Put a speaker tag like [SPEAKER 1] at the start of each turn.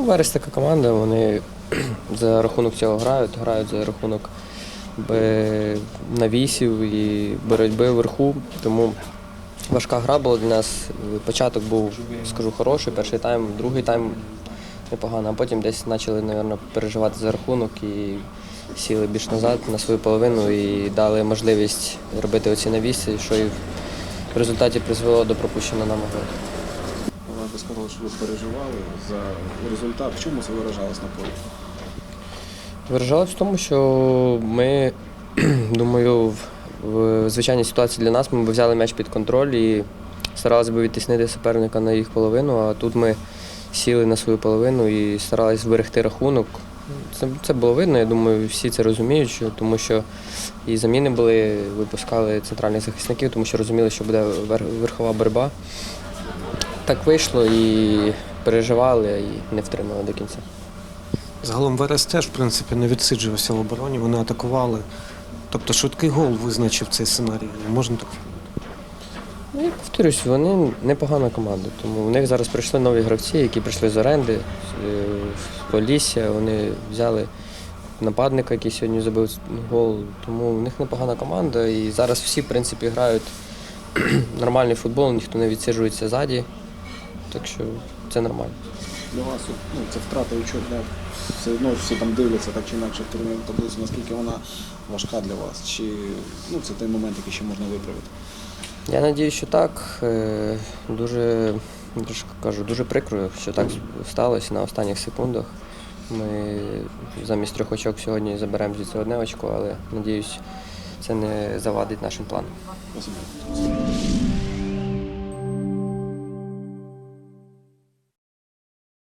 [SPEAKER 1] Ну, Верес така команда, вони за рахунок цього грають, грають за рахунок навісів і боротьби вверху. Тому важка гра була для нас. Початок був, скажу, хороший, перший тайм, другий тайм непогано, а потім десь почали, мабуть, переживати за рахунок і сіли більш назад на свою половину і дали можливість робити оці навіси, що і в результаті призвело до пропущеного нами голу.
[SPEAKER 2] Ви сказали, що ви переживали за результат. В чому це виражалось на полі?
[SPEAKER 1] Виражалось в тому, що ми, думаю, в, в звичайній ситуації для нас ми б взяли м'яч під контроль і старалися би відтіснити суперника на їх половину, а тут ми сіли на свою половину і старалися зберегти рахунок. Це, це було видно, я думаю, всі це розуміють, що, тому що і заміни були, випускали центральних захисників, тому що розуміли, що буде верхова боротьба. Так вийшло і переживали, і не втримали до кінця.
[SPEAKER 3] Загалом Верес теж, в принципі, не відсиджувався в обороні, вони атакували. Тобто швидкий гол визначив цей сценарій. Можна так.
[SPEAKER 1] Ну, я повторюсь, вони непогана команда. Тому в них зараз прийшли нові гравці, які прийшли з оренди, з е, Полісся. Вони взяли нападника, який сьогодні забив гол. Тому в них непогана команда. І зараз всі, в принципі, грають нормальний футбол, ніхто не відсиджується ззаді. Так що це нормально.
[SPEAKER 2] Для вас ну, це втрата очок, да? все одно всі там дивляться так чи інакше в турнірну таблицю, наскільки вона важка для вас? Чи ну, це той момент, який ще можна виправити?
[SPEAKER 1] Я надію, що так. Е, Дуже, кажу, дуже прикро, що так сталося на останніх секундах. Ми замість трьох очок сьогодні заберемо звідси одне очко, але надіюсь, це не завадить нашим планам.